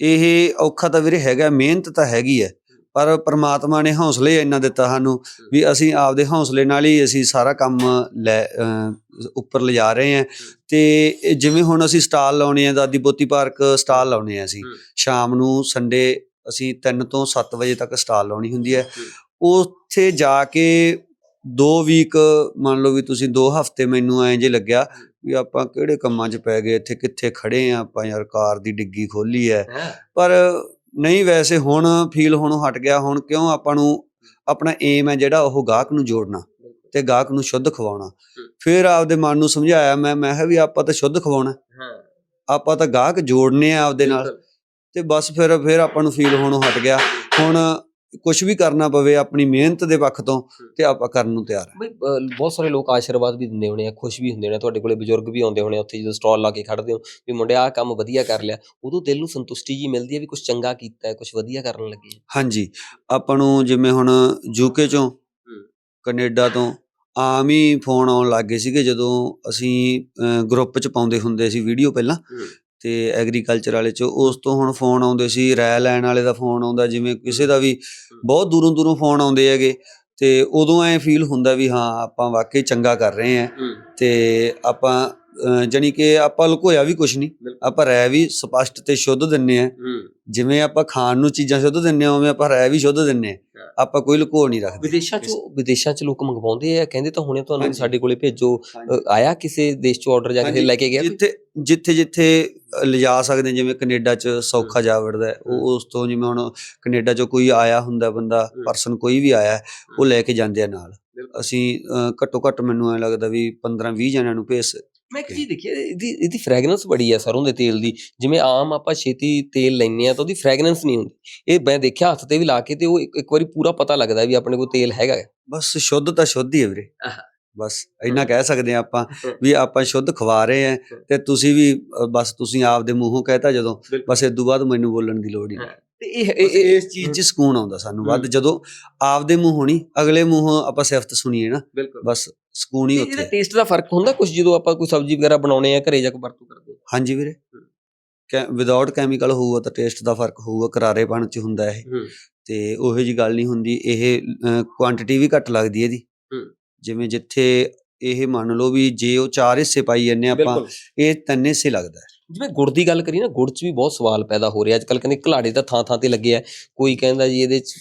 ਇਹ ਔਖਾ ਤਾਂ ਵੀਰੇ ਹੈਗਾ ਮਿਹਨਤ ਤਾਂ ਹੈਗੀ ਹੈ। ਪਰ ਪ੍ਰਮਾਤਮਾ ਨੇ ਹੌਸਲੇ ਇੰਨਾ ਦਿੱਤਾ ਸਾਨੂੰ ਵੀ ਅਸੀਂ ਆਪਦੇ ਹੌਸਲੇ ਨਾਲ ਹੀ ਅਸੀਂ ਸਾਰਾ ਕੰਮ ਲੈ ਉੱਪਰ ਲਿਜਾ ਰਹੇ ਹਾਂ। ਤੇ ਜਿਵੇਂ ਹੁਣ ਅਸੀਂ ਸਟਾਲ ਲਾਉਣੇ ਆ ਦਾਦੀ ਪੋਤੀ ਪਾਰਕ ਸਟਾਲ ਲਾਉਣੇ ਆ ਅਸੀਂ। ਸ਼ਾਮ ਨੂੰ ਸੰਡੇ ਅਸੀਂ 3 ਤੋਂ 7 ਵਜੇ ਤੱਕ ਸਟਾਲ ਲਾਉਣੀ ਹੁੰਦੀ ਹੈ। ਉੱਥੇ ਜਾ ਕੇ 2 ਵੀਕ ਮੰਨ ਲਓ ਵੀ ਤੁਸੀਂ 2 ਹਫ਼ਤੇ ਮੈਨੂੰ ਐਂ ਜੇ ਲੱਗਿਆ ਵੀ ਆਪਾਂ ਕਿਹੜੇ ਕੰਮਾਂ 'ਚ ਪੈ ਗਏ ਇੱਥੇ ਕਿੱਥੇ ਖੜੇ ਆ ਆਪਾਂ ਯਾਰ ਕਾਰ ਦੀ ਡਿੱਗੀ ਖੋਲੀ ਹੈ? ਪਰ ਨਹੀਂ ਵੈਸੇ ਹੁਣ ਫੀਲ ਹੋਣੋਂ ਹਟ ਗਿਆ ਹੁਣ ਕਿਉਂ ਆਪਾਂ ਨੂੰ ਆਪਣਾ ਏਮ ਹੈ ਜਿਹੜਾ ਉਹ ਗਾਹਕ ਨੂੰ ਜੋੜਨਾ ਤੇ ਗਾਹਕ ਨੂੰ ਸ਼ੁੱਧ ਖਵਾਉਣਾ। ਫਿਰ ਆਪਦੇ ਮਨ ਨੂੰ ਸਮਝਾਇਆ ਮੈਂ ਮੈਂ ਕਿਹਾ ਵੀ ਆਪਾਂ ਤਾਂ ਸ਼ੁੱਧ ਖਵਾਉਣਾ। ਹਾਂ। ਆਪਾਂ ਤਾਂ ਗਾਹਕ ਜੋੜਨੇ ਆ ਆਪਦੇ ਨਾਲ। ਤੇ ਬਸ ਫਿਰ ਫਿਰ ਆਪਾਂ ਨੂੰ ਫੀਲ ਹੋਣੋਂ ਹਟ ਗਿਆ। ਹੁਣ ਕੁਝ ਵੀ ਕਰਨਾ ਪਵੇ ਆਪਣੀ ਮਿਹਨਤ ਦੇ ਪੱਖ ਤੋਂ ਤੇ ਆਪਾਂ ਕਰਨ ਨੂੰ ਤਿਆਰ ਹਾਂ। ਬਈ ਬਹੁਤ ਸਾਰੇ ਲੋਕ ਆਸ਼ੀਰਵਾਦ ਵੀ ਦਿੰਦੇ ਹੋਣੇ ਆ ਖੁਸ਼ ਵੀ ਹੁੰਦੇ ਨੇ ਤੁਹਾਡੇ ਕੋਲੇ ਬਜ਼ੁਰਗ ਵੀ ਆਉਂਦੇ ਹੋਣੇ ਆ ਉੱਥੇ ਜਦੋਂ ਸਟਾਲ ਲਾ ਕੇ ਖੜਦੇ ਹੋ ਵੀ ਮੁੰਡਿਆ ਆਹ ਕੰਮ ਵਧੀਆ ਕਰ ਲਿਆ ਉਦੋਂ ਦਿਲ ਨੂੰ ਸੰਤੁਸ਼ਟੀ ਜੀ ਮਿਲਦੀ ਹੈ ਵੀ ਕੁਝ ਚੰਗਾ ਕੀਤਾ ਹੈ ਕੁਝ ਵਧੀਆ ਕਰਨ ਲੱਗੇ। ਹਾਂਜੀ ਆਪਾਂ ਨੂੰ ਜਿਵੇਂ ਹੁਣ ਯੂਕੇ ਚੋਂ ਕੈਨੇਡਾ ਤੋਂ ਆਮ ਹੀ ਫੋਨ ਆਉਣ ਲੱਗ ਸੀਗੇ ਜਦੋਂ ਅਸੀਂ ਗਰੁੱਪ ਚ ਪਾਉਂਦੇ ਹੁੰਦੇ ਸੀ ਵੀਡੀਓ ਪਹਿਲਾਂ। ਤੇ ਐਗਰੀਕਲਚਰ ਵਾਲੇ ਚ ਉਸ ਤੋਂ ਹੁਣ ਫੋਨ ਆਉਂਦੇ ਸੀ ਰਾਇ ਲੈਣ ਵਾਲੇ ਦਾ ਫੋਨ ਆਉਂਦਾ ਜਿਵੇਂ ਕਿਸੇ ਦਾ ਵੀ ਬਹੁਤ ਦੂਰੋਂ ਦੂਰੋਂ ਫੋਨ ਆਉਂਦੇ ਹੈਗੇ ਤੇ ਉਦੋਂ ਐ ਫੀਲ ਹੁੰਦਾ ਵੀ ਹਾਂ ਆਪਾਂ ਵਾਕਈ ਚੰਗਾ ਕਰ ਰਹੇ ਹਾਂ। ਤੇ ਆਪਾਂ ਜਾਣੀ ਕਿ ਆਪਾਂ ਲੁਕੋਇਆ ਵੀ ਕੁਝ ਨਹੀਂ। ਆਪਾਂ ਰਾਇ ਵੀ ਸਪਸ਼ਟ ਤੇ ਸ਼ੁੱਧ ਦਿੰਨੇ ਆ। ਜਿਵੇਂ ਆਪਾਂ ਖਾਣ ਨੂੰ ਚੀਜ਼ਾਂ ਸ਼ੁੱਧ ਦਿੰਨੇ ਆ ਉਵੇਂ ਆਪਾਂ ਰਾਇ ਵੀ ਸ਼ੁੱਧ ਦਿੰਨੇ। ਆ। ਆਪਾਂ ਕੋਈ ਲੁਕੋ ਨਹੀਂ ਰੱਖਦੇ। ਵਿਦੇਸ਼ਾਂ ਚ ਵਿਦੇਸ਼ਾਂ ਚ ਲੋਕ ਮੰਗਵਾਉਂਦੇ ਆ ਕਹਿੰਦੇ ਤਾਂ ਹੁਣੇ ਤੁਹਾਨੂੰ। ਸਾਡੇ ਕੋਲੇ ਭੇਜੋ। ਆਇਆ ਕਿਸੇ ਦੇਸ਼ ਚ ਆਰਡਰ ਜਾ ਕੇ ਹਾਂਜੀ, ਲੈ ਕੇ ਗਿਆ? ਜਿੱਥੇ ਜਿੱਥੇ ਜਿੱਥੇ ਲਿਜਾ ਸਕਦੇ ਜਿਵੇਂ ਕੈਨੇਡਾ ਚ ਸੌਖਾ ਜਾ ਵੜਦਾ ਉਹ ਉਸ ਤੋਂ ਜਿਵੇਂ ਹੁਣ ਕੈਨੇਡਾ ਚੋਂ ਕੋਈ ਆਇਆ ਹੁੰਦਾ ਬੰਦਾ। ਪਰਸਨ ਕੋਈ ਵੀ ਆਇਆ ਉਹ ਲੈ ਕੇ ਜਾਂਦੇ ਆ ਨਾਲ। ਅਸੀਂ ਘੱਟੋ ਘੱਟ ਮੈਨੂੰ ਐ ਲੱਗਦਾ ਵੀ 15 20 ਜਣਿਆਂ ਨੂੰ ਭੇਜ ਮੈਂ ਇੱਕ ਚੀਜ਼ ਦੇਖੀ ਹੈ, ਇਹਦੀ ਇਹਦੀ ਫ੍ਰੈਗਰੈਂਸ ਬੜੀ ਹੈ ਸਰੋਂ ਦੇ ਤੇਲ ਦੀ। ਜਿਵੇਂ ਆਮ ਆਪਾਂ ਛੇਤੀ ਤੇਲ ਲੈਂਦੇ ਆ ਤਾਂ ਉਹਦੀ ਫ੍ਰੈਗਰੈਂਸ ਨਹੀਂ ਹੁੰਦੀ। ਇਹ ਮੈਂ ਦੇਖਿਆ ਹੱਥ ਤੇ ਵੀ ਲਾ ਕੇ ਤੇ ਉਹ ਇੱਕ ਇੱਕ ਵਾਰੀ ਪੂਰਾ ਪਤਾ ਲੱਗਦਾ ਵੀ ਆਪਣੇ ਕੋਲ ਤੇਲ ਹੈਗਾ ਹੈ। ਬਸ ਸ਼ੁੱਧ ਤਾਂ ਸ਼ੁੱਧ ਹੀ ਹੈ ਵੀਰੇ। ਆਹਾ। ਬਸ ਇੰਨਾ ਕਹਿ ਸਕਦੇ ਆ ਆਪਾਂ ਵੀ ਆਪਾਂ ਸ਼ੁੱਧ ਖਵਾ ਰਹੇ ਆ ਤੇ ਤੁਸੀਂ ਵੀ ਅ, ਬਸ ਤੁਸੀਂ ਆਪਦੇ ਮੂੰਹੋਂ ਕਹਿਤਾ ਜਦੋਂ। ਬਿਲਕੁਲ। ਬਸ ਇਸ ਤੋਂ ਬਾਅਦ ਮੈਨੂੰ ਬੋਲਣ ਦੀ ਲੋੜ ਹੀ ਨਹੀਂ। ਤੇ ਇਹ ਇਸ ਚੀਜ਼ 'ਚ ਸਕੂਨ ਆਉਂਦਾ ਸਾਨੂੰ ਵੱਧ। ਜਦੋਂ ਆਪਦੇ ਮੂੰਹੋਂ ਨਹੀਂ ਅਗਲੇ ਮੂੰਹੋਂ ਆਪਾਂ ਸਿਫਤ ਸੁਣੀਏ ਨਾ ਬਸ ਸਕੂਨ ਹੀ ਤੇ ਇਹਦਾ ਉੱਥੇ ਟੇਸਟ ਦਾ ਫ਼ਰਕ ਹੁੰਦਾ ਕੁਝ ਜਦੋਂ ਆਪਾਂ ਕੋਈ ਸਬਜ਼ੀ ਵਗੈਰਾ ਬਣਾਉਣੇ ਆ ਘਰੇ ਜਾ ਕੇ ਵਰਤੋਂ ਕਰਦੇ ਹਾਂ ਹਾਂਜੀ ਵੀਰੇ। ਵਿਦਆਊਟ ਕੈਮੀਕਲ ਹੋਊਗਾ ਤਾਂ ਟੇਸਟ ਦਾ ਫ਼ਰਕ ਹੋਊਗਾ ਕਰਾਰੇਪਣ 'ਚ ਹੁੰਦਾ ਇਹ। ਤੇ ਉਹੋ ਜੀ ਗੱਲ ਨਹੀਂ ਹੁੰਦੀ ਇਹ ਕੁਆਂਟੀਟੀ ਵੀ ਘੱਟ ਲੱਗਦੀ ਇਹਦੀ। ਜਿਵੇਂ ਜਿੱਥੇ ਇਹ ਮੰਨ ਲਓ ਵੀ ਜੇ ਉਹ ਚਾਰ ਹਿੱਸੇ ਪਾਈ ਜੰਨੇ ਆਪਾਂ ਇਹ ਤਿੰਨ ਹਿੱਸੇ ਲੱਗਦਾ ਹੈ। ਜਿਵੇਂ ਗੁੜ ਦੀ ਗੱਲ ਕਰੀ ਨਾ ਗੁੜ 'ਚ ਵੀ ਬਹੁਤ ਸਵਾਲ ਪੈਦਾ ਹੋ ਰਿਹਾ। ਅੱਜ ਕੱਲ ਕਹਿੰਦੇ ਘਲਾੜੇ ਤਾਂ ਥਾਂ ਥਾਂ ਤੇ ਲੱਗੇ ਆ। ਕੋਈ ਕਹਿੰਦਾ ਜੀ ਇਹਦੇ 'ਚ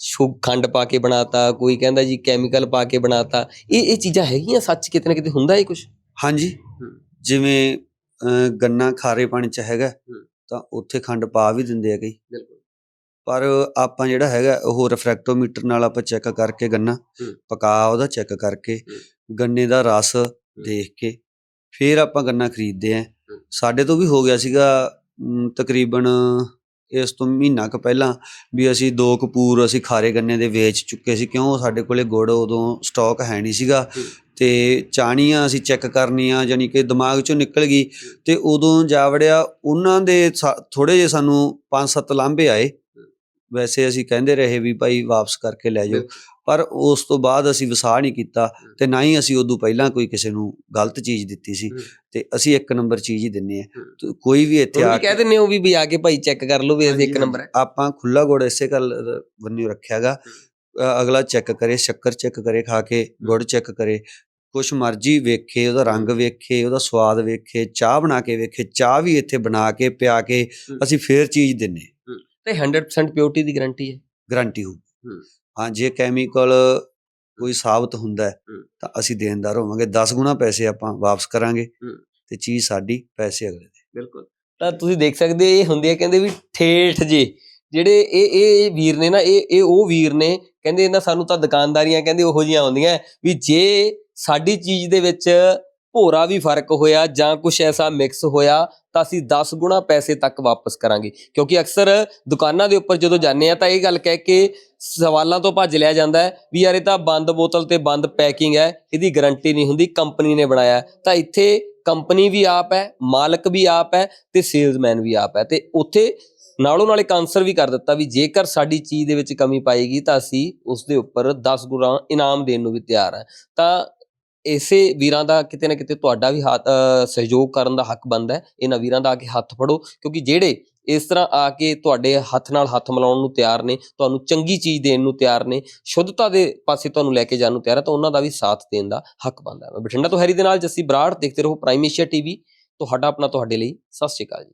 ਸ਼ੁੱਧ ਖੰਡ ਪਾ ਕੇ ਬਣਾਤਾ ਕੋਈ ਕਹਿੰਦਾ ਜੀ ਕੈਮੀਕਲ ਪਾ ਕੇ ਬਣਾਤਾ। ਇਹ ਇਹ ਚੀਜ਼ਾਂ ਹੈਗੀਆਂ ਸੱਚ ਕਿਤੇ ਨਾ ਕਿਤੇ ਹੁੰਦਾ ਇਹ ਕੁਝ ਹਾਂਜੀ। ਜਿਵੇਂ ਗੰਨਾ ਖਾਰੇ ਪਾਣੀ 'ਚ ਹੈਗਾ। ਤਾਂ ਉੱਥੇ ਖੰਡ ਪਾ ਵੀ ਦਿੰਦੇ ਆ ਕਈ। ਬਿਲਕੁਲ। ਪਰ ਆਪਾਂ ਜਿਹੜਾ ਹੈਗਾ ਉਹ ਰਿਫਰੈਕਟੋਮੀਟਰ ਨਾਲ ਆਪਾਂ ਚੈੱਕ ਕਰਕੇ ਗੰਨਾ। ਪਕਾ ਉਹਦਾ ਚੈੱਕ ਕਰਕੇ ਗੰਨੇ ਦਾ ਰਸ ਦੇਖ ਕੇ ਫਿਰ ਆਪਾਂ ਗੰਨਾ ਖਰੀਦਦੇ ਆਂ। ਸਾਡੇ ਤੋਂ ਵੀ ਹੋ ਗਿਆ ਸੀਗਾ ਤਕਰੀਬਨ ਇਸ ਤੋਂ ਮਹੀਨਾ ਕੁ ਪਹਿਲਾਂ ਵੀ ਅਸੀਂ ਦੋ ਕਪੂਰ ਅਸੀਂ ਖਾਰੇ ਗੰਨੇ ਦੇ ਵੇਚ ਚੁੱਕੇ ਸੀ ਕਿਉਂ ਸਾਡੇ ਕੋਲੇ ਗੁੜ ਉਦੋਂ ਸਟਾਕ ਹੈ ਨਹੀਂ ਸੀਗਾ। ਤੇ ਚਾਣੀਆਂ ਅਸੀਂ ਚੈੱਕ ਕਰਨੀਆਂ ਯਾਨੀ ਕਿ ਦਿਮਾਗ ਚੋਂ ਨਿਕਲ ਗਈ ਤੇ ਉਦੋਂ ਜਾ ਵੜਿਆ ਉਹਨਾਂ ਦੇ ਥੋੜੇ ਜੇ ਸਾਨੂੰ 5-7 ਲਾਂਭੇ ਆਏ। ਵੈਸੇ ਅਸੀਂ ਕਹਿੰਦੇ ਰਹੇ ਵੀ ਭਾਈ ਵਾਪਸ ਕਰਕੇ ਲੈ ਜਾਓ। ਪਰ ਉਸ ਤੋਂ ਬਾਅਦ ਅਸੀਂ ਵਿਸਾਹ ਨਹੀਂ ਕੀਤਾ ਤੇ ਨਾ ਹੀ ਅਸੀਂ ਉਦੋਂ ਪਹਿਲਾਂ ਕੋਈ ਕਿਸੇ ਨੂੰ ਗਲਤ ਚੀਜ਼ ਦਿੱਤੀ ਸੀ। ਤੇ ਅਸੀਂ ਇੱਕ ਨੰਬਰ ਚੀਜ਼ ਹੀ ਦਿੰਨੇ ਆ। ਕੋਈ ਵੀ ਇੱਥੇ ਆ ਵੀ ਕਹਿ ਦਿੰਦੇ ਹੋ ਵੀ ਵੀ ਆ ਕੇ ਭਾਈ ਚੈੱਕ ਕਰ ਲਓ ਵੀ ਇਹ ਇੱਕ ਨੰਬਰ ਆਪਾਂ ਖੁੱਲਾ ਗੁੜ ਇਸੇ ਗੱਲ ਬੰਨਿਓ ਰੱਖਿਆਗਾ ਅਗਲਾ ਚੈੱਕ ਕਰੇ ਸ਼ੱਕਰ ਚੈੱਕ ਕਰੇ ਖਾ ਕੇ ਗੁੜ ਚੈੱਕ ਕਰੇ ਕੁਛ ਮਰਜ਼ੀ ਵੇਖੇ ਉਹਦਾ ਰੰਗ ਵੇਖੇ ਉਹਦਾ ਸਵਾਦ ਵੇਖੇ ਚਾਹ ਬਣਾ ਕੇ ਵੇਖੇ ਚਾਹ ਵੀ ਇੱਥੇ ਬਣਾ ਕੇ ਪਿਆ ਕੇ। ਅਸੀਂ ਫੇਰ ਚੀਜ਼ ਦਿੰਨੇ। ਤੇ 100% ਪਿਓਰਟੀ ਦੀ ਗਾਰੰਟੀ ਹੈ। ਗਰੰਟੀ ਹੋ। ਹੂੰ। ਹਾਂ ਜੇ ਕੈਮੀਕਲ ਕੋਈ ਸਾਬਤ ਹੁੰਦਾ ਹੈ, ਹੂੰ। ਤਾਂ ਅਸੀਂ ਦੇਣਦਾਰ ਹੋਵਾਂਗੇ 10 ਗੁਣਾ ਪੈਸੇ ਆਪਾਂ ਵਾਪਸ ਕਰਾਂਗੇ ਹੂੰ। ਤੇ ਚੀਜ਼ ਸਾਡੀ ਪੈਸੇ ਅਗਲੇ ਦੇ ਬਿਲਕੁਲ ਤਾਂ ਤੁਸੀਂ ਦੇਖ ਸਕਦੇ ਹੋ ਇਹ ਹੁੰਦੇ ਆ ਕਹਿੰਦੇ ਵੀ ਠੇਠ ਜੇ ਜਿਹੜੇ ਇਹ ਇਹ ਵੀਰ ਨੇ ਨਾ ਇਹ ਇਹ ਉਹ ਵੀਰ ਨੇ ਕਹਿੰਦੇ ਇਹਨਾਂ ਸਾਨੂੰ ਤਾਂ ਦੁਕਾਨਦਾਰੀਆਂ ਕਹਿੰਦੇ ਉਹੋ ਜੀਆਂ ਆਉਂਦੀਆਂ ਵੀ ਜੇ ਸਾਡੀ ਚੀਜ਼ ਦੇ ਵਿੱਚ ਭੋਰਾ ਵੀ ਫ਼ਰਕ ਹੋਇਆ ਜਾਂ ਕੁਝ ਐਸਾ ਮਿਕਸ ਹੋਇਆ ਤਾਂ ਅਸੀਂ 10 ਗੁਣਾ ਪੈਸੇ ਤੱਕ ਵਾਪਸ ਕਰਾਂਗੇ ਕਿਉਂਕਿ ਅਕਸਰ ਦੁਕਾਨਾਂ ਦੇ ਉੱਪਰ ਜਦੋਂ ਜਾਂਦੇ ਆ ਤਾਂ ਇਹ ਗੱਲ ਕਹਿ ਕੇ ਸਵਾਲਾਂ ਤੋਂ ਭੱਜ ਲਿਆ ਜਾਂਦਾ ਹੈ ਵੀ ਯਾਰ ਇਹ ਤਾਂ ਬੰਦ ਬੋਤਲ ਤੇ ਬੰਦ ਪੈਕਿੰਗ ਹੈ, ਇਹਦੀ ਗਾਰੰਟੀ ਨਹੀਂ ਹੁੰਦੀ ਕੰਪਨੀ ਨੇ ਬਣਾਇਆ ਤਾਂ ਇੱਥੇ ਕੰਪਨੀ ਵੀ ਆਪ ਹੈ, ਮਾਲਕ ਵੀ ਆਪ ਹੈ ਤੇ ਸੇਲਜ਼ਮੈਨ ਵੀ ਆਪ ਹੈ। ਤੇ ਉੱਥੇ ਨਾਲੋਂ ਨਾਲ ਇੱਕ ਆਨਸਰ ਵੀ ਕਰ ਦਿੱਤਾ ਵੀ ਜੇਕਰ ਸਾਡੀ ਚੀਜ਼ ਦੇ ਵਿੱਚ ਕਮੀ ਪਾਏਗੀ ਤਾਂ ਅਸੀਂ ਉਸ ਦੇ ਉੱਪਰ 10 ਗੁਣਾ ਇਨਾਮ ਦੇਣ ਨੂੰ ਵੀ ਤਿਆਰ ਹਾਂ। ਤਾਂ ਇਸੇ ਵੀਰਾਂ ਦਾ ਕਿਤੇ ਨਾ ਕਿਤੇ ਤੁਹਾਡਾ ਵੀ ਹੱਥ ਸਹਿਯੋਗ ਕਰਨ ਦਾ ਹੱਕ ਬਣਦਾ ਹੈ। ਇਹਨਾਂ ਵੀਰਾਂ ਦਾ ਆ ਕੇ ਹੱਥ ਫੜੋ, ਕਿਉਂਕਿ ਜਿਹੜੇ ਇਸ ਤਰ੍ਹਾਂ ਆ ਕੇ ਤੁਹਾਡੇ ਹੱਥ ਨਾਲ ਹੱਥ ਮਿਲਾਉਣ ਨੂੰ ਤਿਆਰ ਨੇ, ਤੁਹਾਨੂੰ ਚੰਗੀ ਚੀਜ਼ ਦੇਣ ਨੂੰ ਤਿਆਰ ਨੇ, ਸ਼ੁੱਧਤਾ ਦੇ ਪਾਸੇ ਤੁਹਾਨੂੰ ਲੈ ਕੇ ਜਾਣ ਨੂੰ ਤਿਆਰ ਹੈ, ਤਾਂ ਉਹਨਾਂ ਦਾ ਵੀ ਸਾਥ ਦੇਣ ਦਾ ਹੱਕ ਬਣਦਾ ਹੈ। ਬਠਿੰਡਾ ਤੋਂ ਹੈਰੀ ਦੇ ਨਾਲ ਜੱਸੀ ਬਰਾੜ, ਦੇਖਦੇ ਰਹੋ ਪ੍ਰਾਈਮ ਏਸ਼ੀਆ ਟੀਵੀ। ਤੁਹਾਡਾ ਆਪਣਾ ਤੁਹਾਡੇ ਲਈ, ਸਤਿ ਸ਼੍ਰੀ ਅਕਾਲ ਜੀ।